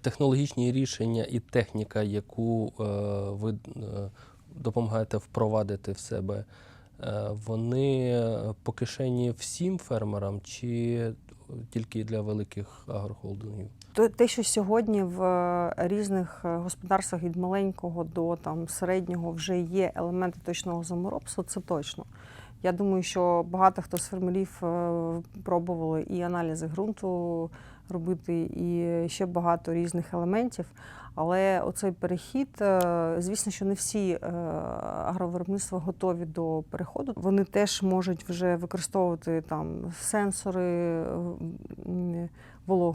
технологічні рішення і техніка, яку е, ви е, допомагаєте впровадити в себе, е, вони по кишені всім фермерам чи тільки для великих агрохолдингів? Те, що сьогодні в різних господарствах від маленького до там середнього вже є елементи точного заморобства, це точно. Я думаю, що багато хто з фермерів е, пробували і аналізи ґрунту робити, і ще багато різних елементів. Але оцей перехід, е, звісно, що не всі е, агровиробництва готові до переходу. Вони теж можуть вже використовувати там сенсори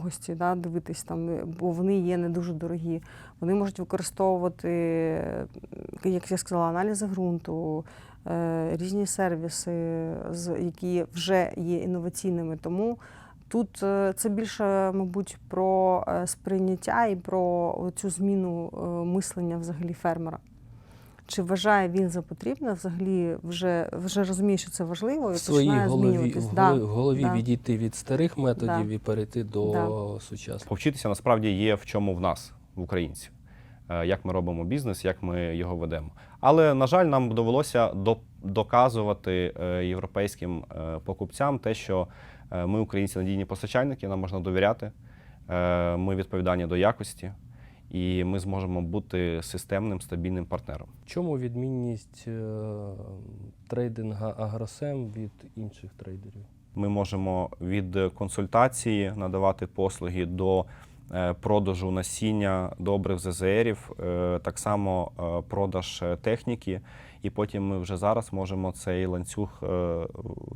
вологості, да, дивитись там, е, бо вони є не дуже дорогі. Вони можуть використовувати, е, як я сказала, аналізи ґрунту, е, різні сервіси, які вже є інноваційними. Тому тут це більше, мабуть, про сприйняття і про цю зміну мислення взагалі фермера. Чи вважає він за потрібне, взагалі вже, вже розуміє, що це важливо, і В своїй починає голові, змінюватись. в Да, голові, да. відійти від старих методів Да. і перейти до Да. сучасних. Повчитися насправді є в чому в нас, в українців, Е, як ми робимо бізнес, як ми його ведемо. Але, на жаль, нам довелося доказувати е, європейським е, покупцям те, що ми, українці, надійні постачальники, нам можна довіряти, ми відповідальні до якості, і ми зможемо бути системним стабільним партнером. Чому відмінність е, трейдинга Агросем від інших трейдерів? Ми можемо від консультації надавати послуги до е, продажу насіння добрих ЗЗРів, е, так само продаж техніки. І потім ми вже зараз можемо цей ланцюг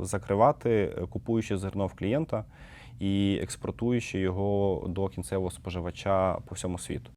закривати, купуючи зерно в клієнта і експортуючи його до кінцевого споживача по всьому світу.